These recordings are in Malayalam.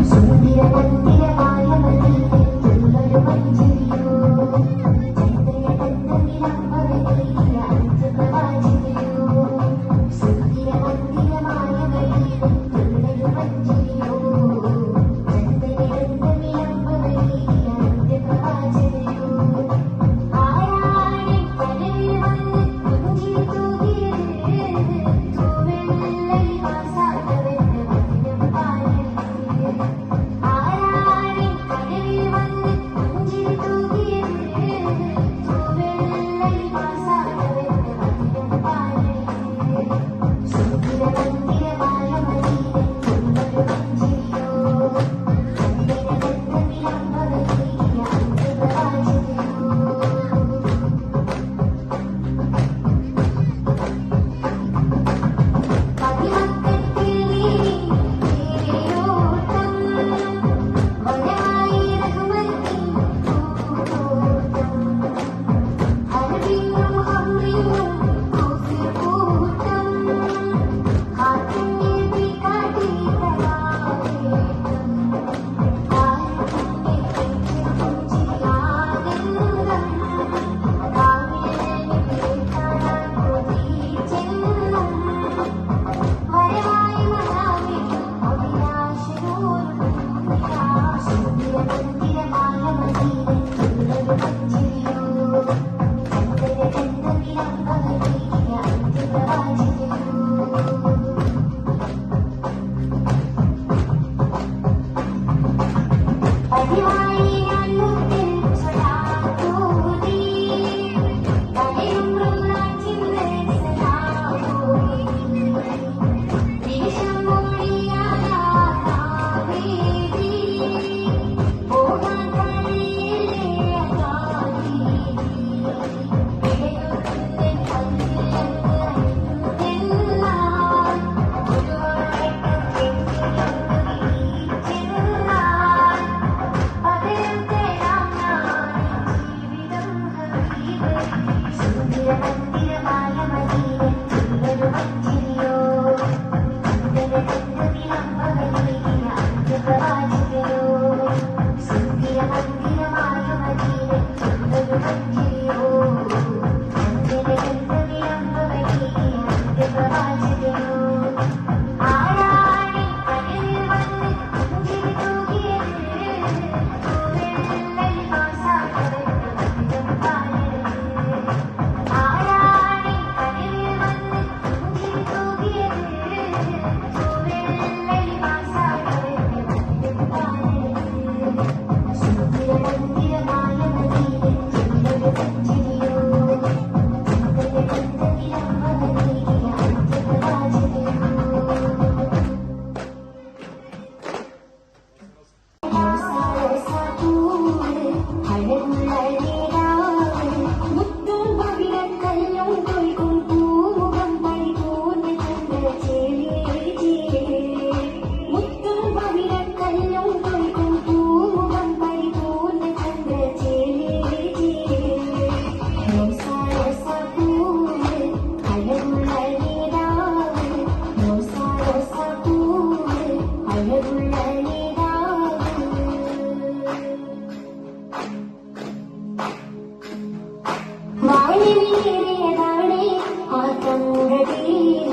兄弟，兄弟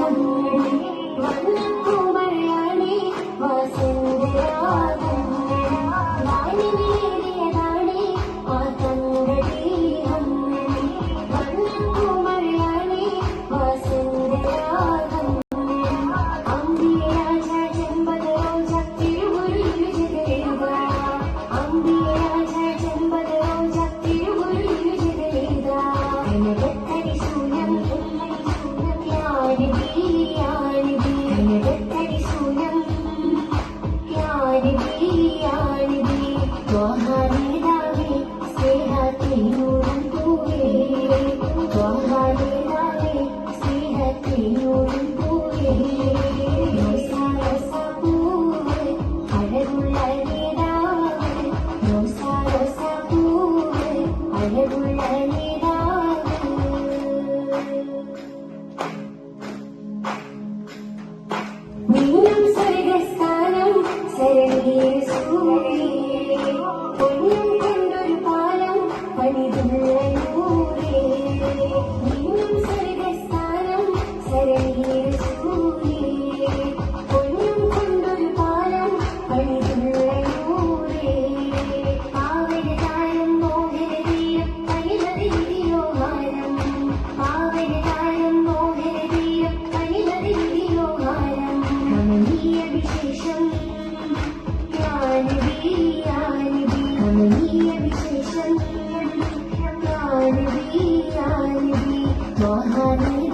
Thank you. home.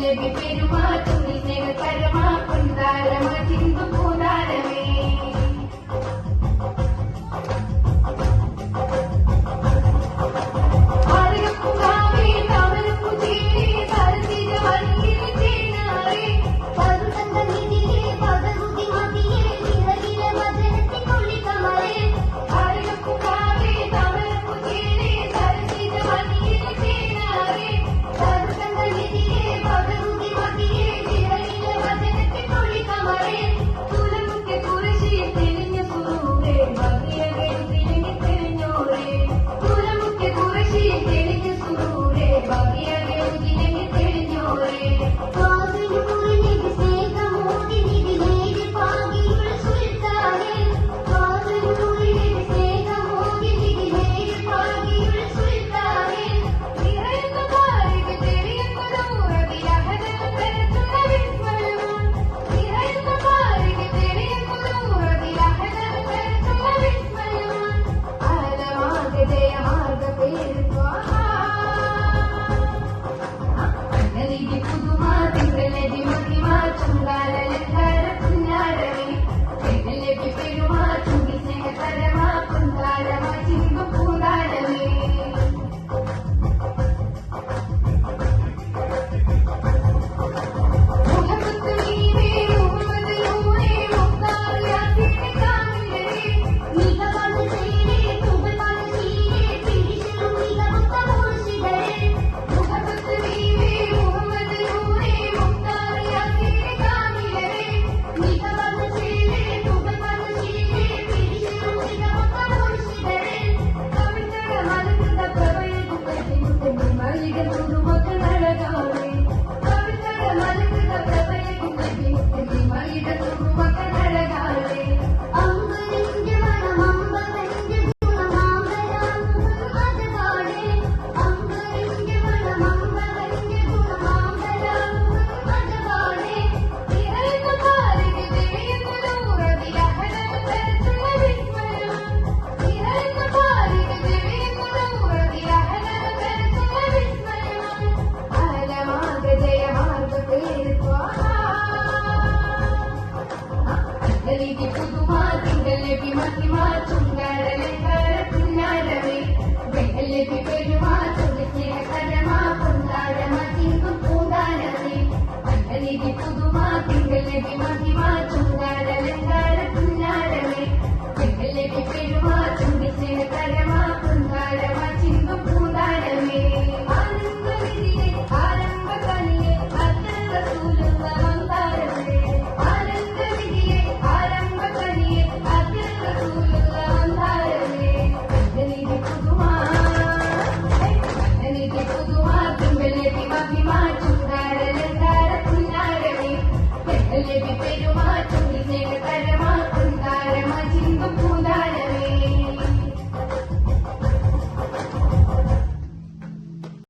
உலகு பெருமா ലാലല കര കുഞ്ഞാടവനി പിന്നെ വെല്ലപ്പി മഹിമാ ചുങ്കരലങ്കര പുന്നാരവേ വെല്ലപ്പി പെരുമാ ചുടുക്കിയ കരമാ പുന്നാരമ തിങ്കും പുതുമാ തിങ്കലതി മഹിമാ ചുങ്ക